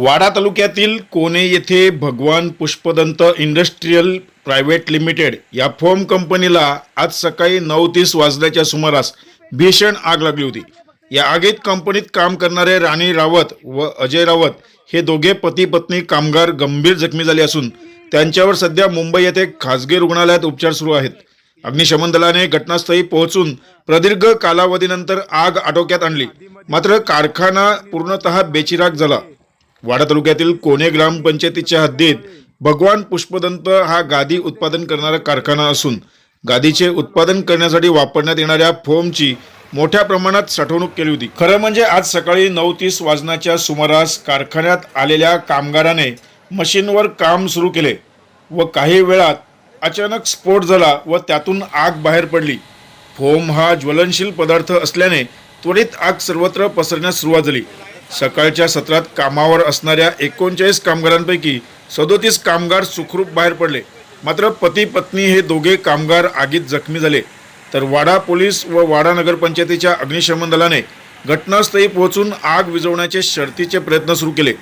वाडा तालुक्यातील कोणे येथे Bhagwan Pushpadant industrial private limited या फोम कंपनीला आज सकाळी नऊ तीस वाजल्याच्या सुमारास भीषण आग लागली होती. या आगीत कंपनीत काम करणारे राणी रावत व अजय रावत हे दोघे पती पत्नी कामगार गंभीर जखमी झाले असून त्यांच्यावर सध्या मुंबई येथे खासगी रुग्णालयात उपचार सुरू आहेत. अग्निशमन दलाने घटनास्थळी पोहोचून प्रदीर्घ कालावधीनंतर आग आटोक्यात आणली. मात्र कारखाना पूर्णतः बेचिराग झाला. वाडा तालुक्यातील कोणे ग्रामपंचायतीच्या हद्दीत भगवान पुष्पदंत हा गादी उत्पादन करणारा कारखाना असून गादीचे उत्पादन करण्यासाठी वापरण्यात येणाऱ्या फोमची मोठ्या प्रमाणात साठवणूक केली होती. खरं म्हणजे आज सकाळी नऊ तीस वाजनाच्या सुमारास कारखान्यात आलेल्या कामगाराने मशीनवर काम सुरू केले व काही वेळात अचानक स्फोट झाला व त्यातून आग बाहेर पडली. फोम हा ज्वलनशील पदार्थ असल्याने त्वरित आग सर्वत्र पसरण्यास सुरुवात झाली. सकाळच्या सत्रात कामावर असणाऱ्या एकोणचाळीस कामगारांपैकी सदोतीस कामगार सुखरूप बाहेर पडले. मात्र पती पत्नी हे दोघे कामगार आगीत जखमी झाले. तर वाडा पोलीस व वाडा नगरपंचायतीच्या अग्निशमन दलाने घटनास्थळी पोहोचून आग विझवण्याचे शर्तीचे प्रयत्न सुरू केले.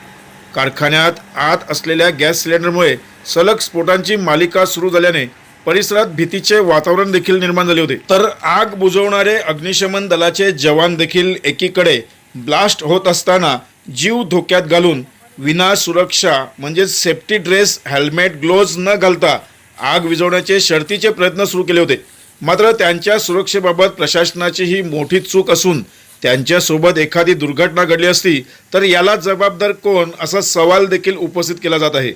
कारखान्यात आत असलेल्या गॅस सिलेंडरमुळे सलग स्फोटांची मालिका सुरू झाल्याने परिसरात भीतीचे वातावरण देखील निर्माण झाले होते. तर आग बुझवणारे अग्निशमन दलाचे जवान देखील एकीकडे ब्लास्ट होत असताना जीव धोक्यात घालून विना सुरक्षा म्हणजेच सेफ्टी ड्रेस हेल्मेट ग्लोव्ज न घालता आग विझवण्याचे शर्तीचे प्रयत्न सुरू केले होते. मात्र त्यांच्या सुरक्षेबाबत प्रशासनाची ही मोठी चूक असून त्यांच्यासोबत एखादी दुर्घटना घडली असती तर याला जबाबदार कोण असा सवाल देखील उपस्थित केला जात आहे.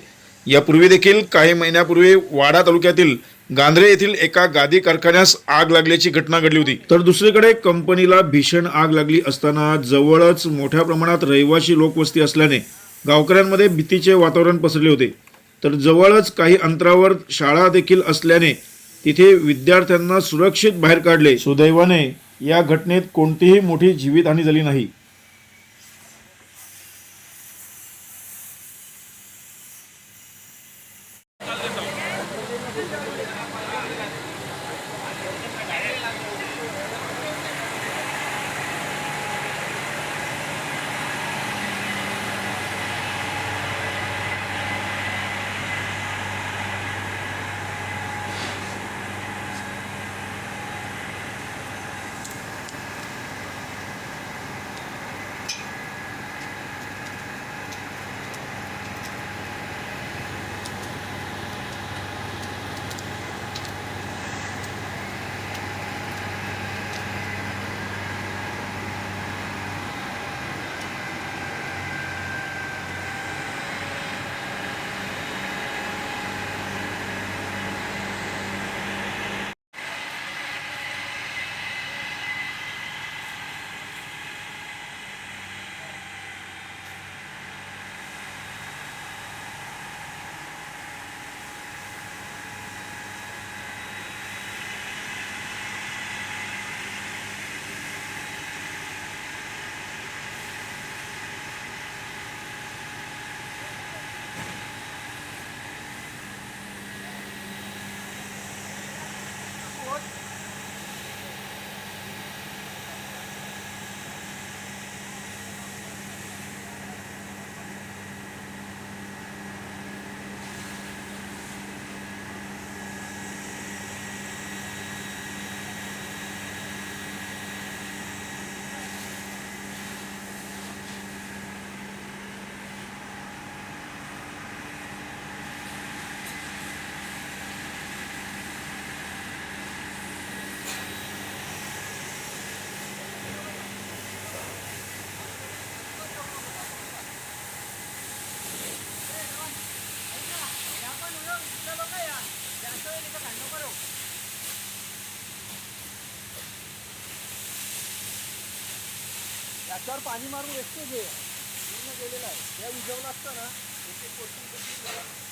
यापूर्वी देखील काही महिन्यापूर्वी वाडा तालुक्यातील गांधरे येथील एका गादी कारखान्यास आग लागल्याची घटना घडली होती. तर दुसरीकडे कंपनीला भीषण आग लागली असताना जवळच मोठ्या प्रमाणात रहिवासी लोकवस्ती असल्याने गावकऱ्यांमध्ये भीतीचे वातावरण पसरले होते. तर जवळच काही अंतरावर शाळा देखील असल्याने तिथे विद्यार्थ्यांना सुरक्षित बाहेर काढले. सुदैवाने या घटनेत कोणतीही मोठी जीवितहानी झाली नाही. one. हातावर पाणी मारून वेस्टेज आहे पूर्ण गेलेलं आहे. या विजवला असतं ना एक एक portion